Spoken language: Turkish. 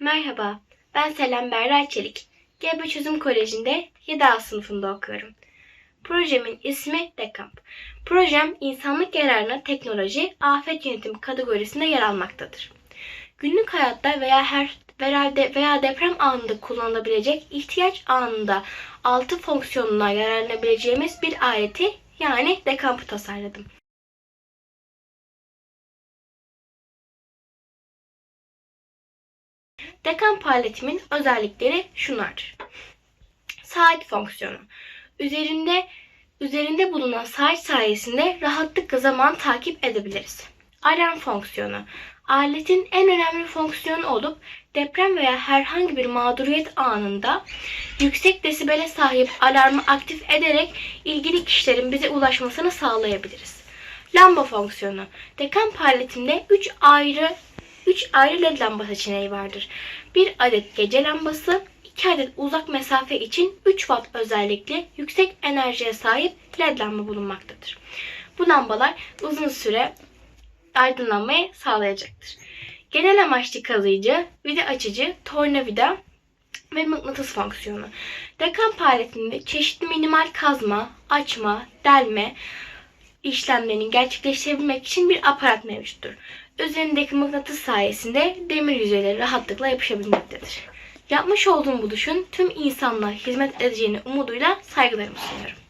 Merhaba, ben Selam Berra Çelik. GB Çözüm Koleji'nde 7A sınıfında okuyorum. Projemin ismi Dekamp. Projem insanlık yararına teknoloji, afet yönetim kategorisinde yer almaktadır. Günlük hayatta veya her veya deprem anında kullanılabilecek ihtiyaç anında altı fonksiyonuna yararlanabileceğimiz bir aleti yani Dekamp'ı tasarladım. Dekamp aletimin özellikleri şunlardır. Saat fonksiyonu. Üzerinde üzerinde bulunan saat sayesinde rahatlıkla zaman takip edebiliriz. Alarm fonksiyonu. Aletin en önemli fonksiyonu olup deprem veya herhangi bir mağduriyet anında yüksek desibele sahip alarmı aktif ederek ilgili kişilerin bize ulaşmasını sağlayabiliriz. Lamba fonksiyonu. Dekan paletimde 3 ayrı 3 ayrı led lamba seçeneği vardır. Bir adet gece lambası, 2 adet uzak mesafe için 3 watt özellikli yüksek enerjiye sahip led lamba bulunmaktadır. Bu lambalar uzun süre aydınlanmayı sağlayacaktır. Genel amaçlı kazıyıcı, vida açıcı, tornavida ve mıknatıs fonksiyonu. Dekan paletinde çeşitli minimal kazma, açma, delme işlemlerini gerçekleştirebilmek için bir aparat mevcuttur. Üzerindeki mıknatıs sayesinde demir yüzeyleri rahatlıkla yapışabilmektedir. Yapmış olduğum bu düşün tüm insanlığa hizmet edeceğini umuduyla saygılarımı sunuyorum.